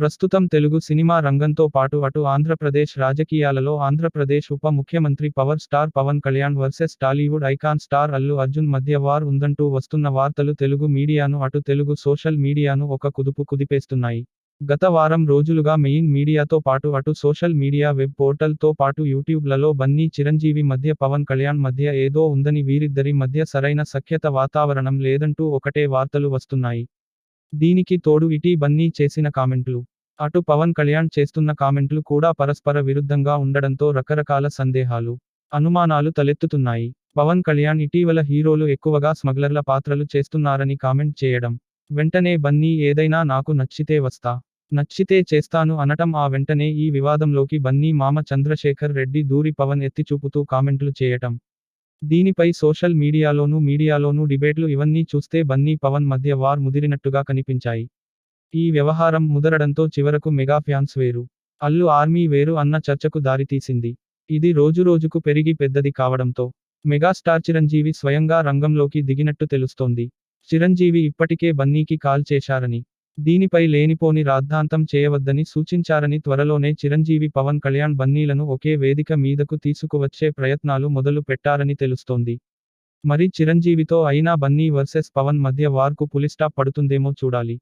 ప్రస్తుతం తెలుగు సినిమా రంగంతో పాటు అటు ఆంధ్రప్రదేశ్ రాజకీయాలలో ఆంధ్రప్రదేశ్ ఉప ముఖ్యమంత్రి power star Pawan Kalyan versus Tollywood icon star Allu Arjun మధ్య వార్ ఉందంటూ వస్తున్న వార్తలు తెలుగు మీడియాను అటు తెలుగు సోషల్ మీడియాను ఒక కుదుపు కుదిపేస్తున్నాయి. గత వారం రోజులుగా మెయిన్ మీడియాతో పాటు అటు సోషల్ మీడియా వెబ్ పోర్టల్తో పాటు యూట్యూబ్లలో బన్నీ చిరంజీవి మధ్య పవన్ కళ్యాణ్ మధ్య ఏదో ఉందని వీరిద్దరి మధ్య సరైన సఖ్యత వాతావరణం లేదంటూ ఒకటే వార్తలు వస్తున్నాయి. దీనికి తోడు ఇటీ బన్నీ చేసిన కామెంట్లు. అటు పవన్ కళ్యాణ్ చేస్తున్న కామెంట్లు కూడా పరస్పర విరుద్ధంగా ఉండడంతో రకరకాల సందేహాలు అనుమానాలు తలెత్తుతున్నాయి. పవన్ కళ్యాణ్ ఇటీవల హీరోలు ఎక్కువగా స్మగ్లర్ల పాత్రలు చేస్తున్నారని కామెంట్ చేయడం వెంటనే బన్నీ ఏదైనా నాకు నచ్చితే వస్తా నచ్చితే చేస్తాను అనటం ఆ వెంటనే ఈ వివాదంలోకి బన్నీ మామ చంద్రశేఖర్ రెడ్డి దూరి పవన్ ఎత్తి చూపుతూ కామెంట్లు చేయటం. దీనిపై సోషల్ మీడియాలోనూ మీడియాలోనూ డిబేట్లు ఇవన్నీ చూస్తే బన్నీ పవన్ మధ్య వార్ ముదిరినట్టుగా కనిపించాయి. ఈ వ్యవహారం ముదరడంతో చివరకు మెగా ఫ్యాన్స్ వేరు. అల్లు ఆర్మీ వేరు అన్న చర్చకు దారితీసింది. ఇది రోజురోజుకు పెరిగి పెద్దది కావడంతో మెగాస్టార్ చిరంజీవి స్వయంగా రంగంలోకి దిగినట్టు తెలుస్తోంది. చిరంజీవి ఇప్పటికే బన్నీకి కాల్ చేశారని దీనిపై లేనిపోని రాద్ధాంతం చేయవద్దని సూచించారని త్వరలోనే చిరంజీవి పవన్ కళ్యాణ్ బన్నీలను ఒకే వేదిక మీదకు తీసుకువచ్చే ప్రయత్నాలు మొదలు పెట్టారని తెలుస్తోంది. మరి చిరంజీవితో అయినా బన్నీ వర్సెస్ పవన్ మధ్య వార్కు పులిస్టాప్ పడుతుందేమో చూడాలి.